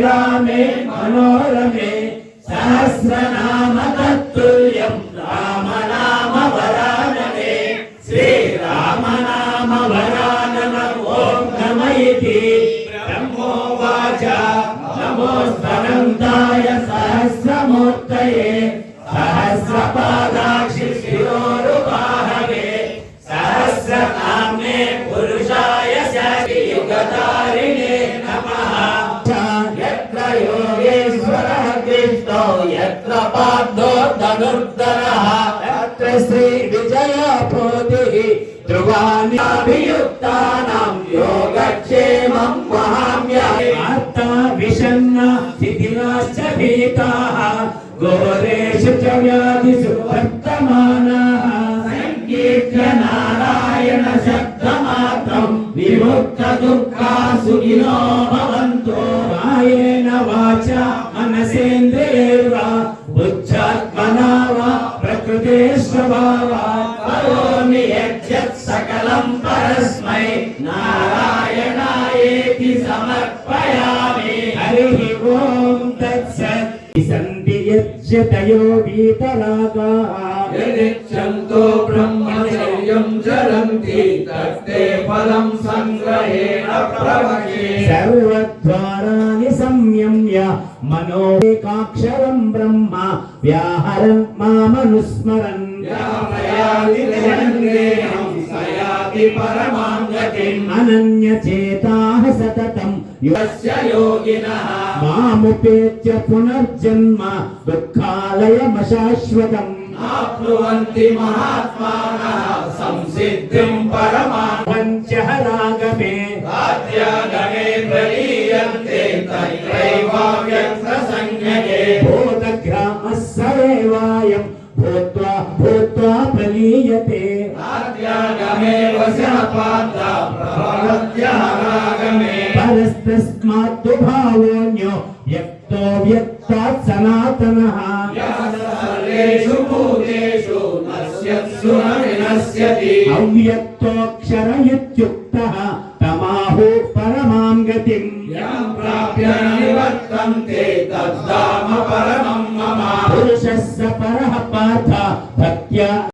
శ్రీరామే మనోరమే సహస్రనామ తత్తుల్యం రామ రామనామ వరాననే శ్రీరామనామ వరానన ఓం నమయితి బ్రహ్మోవాచ నమోస్తనంతాయ సహస్రమూర్తయే. సహస్రపాదాక్షి శిరోరుపాహవే. సహస్రనామ్నే పురుషాయ శాశ్వతయుగతారిణే నమః కృష్ణో యత్ర పార్థో ధనుర్ధరः యత్ర శ్రీ విజయభూతిः ధ్రువాణ్యభియుక్తానాం యోగక్షేమం వహామ్యత విషన్న శిథిలాశ్చ భీతాः ఘోరేషు చ వ్యాధిషు వర్తమానాः సంకీర్త్య నారాయణ శబ్దమాత్రం విముక్త దుఃఖా మనసేంద్రియేర్ వా బుద్ధ్యాత్మనా వా ప్రకృతే స్వభావా కరోమి యజ్ఞత్ సకలం పరస్మై నారాయణాయేతి సమర్పయామి హరి ఓం తత్సత్ సంతి యజ్జతయో వీతరాగా యదిచ్చంతో బ్రహ్మచర్య यूयं चरन्ति तत्ते फलं सङ्ग्रहेण प्रवहे सर्वद्वाराणि संयम्य मनोरेकाक्षरं ब्रह्म व्याहरन् मामनुस्मरन् अनन्यचेताः सततं यस्य योगिनः मामुपेत्य पुनर्जन्म दुःखालयमशाश्वतम् आप्नुवन्ति महात्मानः సిద్ధిం పరమాంచ రాగమే రాజ్యాగమే ప్రలీయంతే తైత్రైవావ్యంత సంజ్ఞయే భూతగ్రామ సవేవాయం భూత్వా భూత్వా ప్రలీయతే రాజ్యాగమే వశపాద ప్రభవత్య రాగమే పరస్తస్మాత్తు భావోన్యో వ్యక్తో వ్యక్త सनातनः सर्वेषु भूतेषु नश्यत्सु न विनश्यति अव्यक्तोऽक्षर इत्युक्तः तमाहु परमां गतिम् यां प्राप्य निवर्तन्ते तद्धाम परमं मम पुरुषस्य